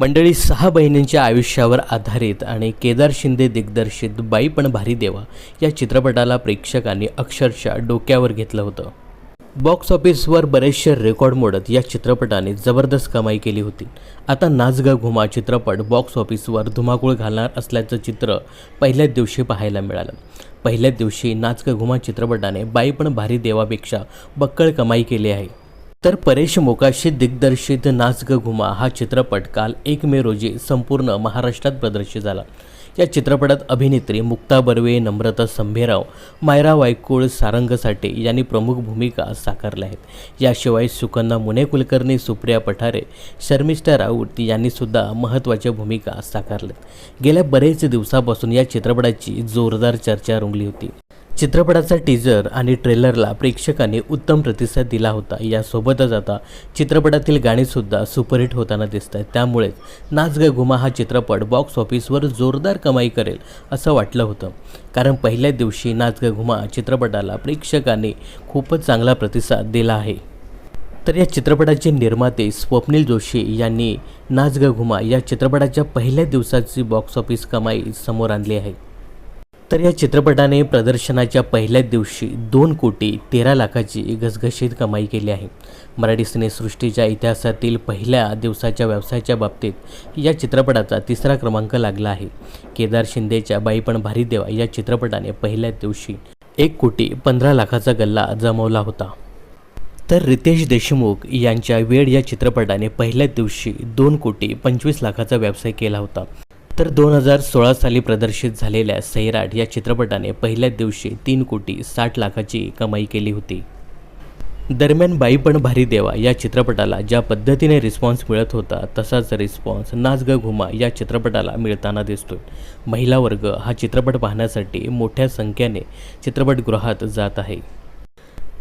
मंडळी सहा बहिणींच्या आयुष्यावर आधारित आणि केदार शिंदे दिग्दर्शित बाई पण भारी देवा या चित्रपटाला प्रेक्षकांनी अक्षरशः डोक्यावर घेतलं होतं. बॉक्स ऑफिसवर बरेचसे रेकॉर्ड मोडत या चित्रपटाने जबरदस्त कमाई केली होती. आता नाच घुमा चित्रपट बॉक्स ऑफिसवर धुमाकूळ घालणार असल्याचं चित्र पहिल्याच दिवशी पाहायला मिळालं. पहिल्याच दिवशी नाच घुमा चित्रपटाने बाई पण भारी देवापेक्षा बक्कळ कमाई केली आहे. तर परेश मोकाशी दिग्दर्शित नाच ग घुमा हा चित्रपट काल एक मे रोजी संपूर्ण महाराष्ट्रात प्रदर्शित झाला. या चित्रपटात अभिनेत्री मुक्ता बर्वे नम्रता संभेराव मायरा वायकुळ सारंग साठे यांनी प्रमुख भूमिका साकारल्या आहेत. याशिवाय सुकन्या मुने कुलकर्णी सुप्रिया पठारे शर्मिष्ठा राऊत यांनीसुद्धा महत्त्वाच्या भूमिका साकारल्यात. गेल्या बरेच दिवसापासून या चित्रपटाची जोरदार चर्चा रुंगली होती. चित्रपटाचा टीजर आणि ट्रेलरला प्रेक्षकांनी उत्तम प्रतिसाद दिला होता. यासोबतच आता चित्रपटातील गाणीसुद्धा सुपरहिट होताना दिसत आहेत. त्यामुळेच नाच ग घुमा हा चित्रपट बॉक्स ऑफिसवर जोरदार कमाई करेल असं वाटलं होतं. कारण पहिल्या दिवशी नाच ग घुमा चित्रपटाला प्रेक्षकांनी खूपच चांगला प्रतिसाद दिला आहे. तर या चित्रपटाचे निर्माते स्वप्नील जोशी यांनी नाच ग घुमा या चित्रपटाच्या पहिल्या दिवसाची बॉक्स ऑफिस कमाई समोर आणली आहे. तर या चित्रपटाने प्रदर्शनाच्या पहिल्याच दिवशी दोन कोटी तेरा लाखाची घसघशीत कमाई केली आहे. मराठी सिनेसृष्टीच्या इतिहासातील पहिल्या दिवसाच्या व्यवसायाच्या बाबतीत या चित्रपटाचा तिसरा क्रमांक लागला आहे. केदार शिंदेच्या बाई पण भारी देवा या चित्रपटाने पहिल्याच दिवशी एक कोटी पंधरा लाखाचा गल्ला जमवला होता. तर रितेश देशमुख यांच्या वेळ या चित्रपटाने पहिल्याच दिवशी दोन कोटी पंचवीस लाखाचा व्यवसाय केला होता. तर दोन हजार सोळा साली प्रदर्शित झालेल्या सैराट या चित्रपटाने पहिल्याच दिवशी तीन कोटी साठ लाखाची कमाई केली होती. दरम्यान बाई पण भारी देवा या चित्रपटाला ज्या पद्धतीने रिस्पॉन्स मिळत होता तसाच रिस्पॉन्स नाच ग घुमा या चित्रपटाला मिळताना दिसतोय. महिला वर्ग हा चित्रपट पाहण्यासाठी मोठ्या संख्येने चित्रपटगृहात जात आहे.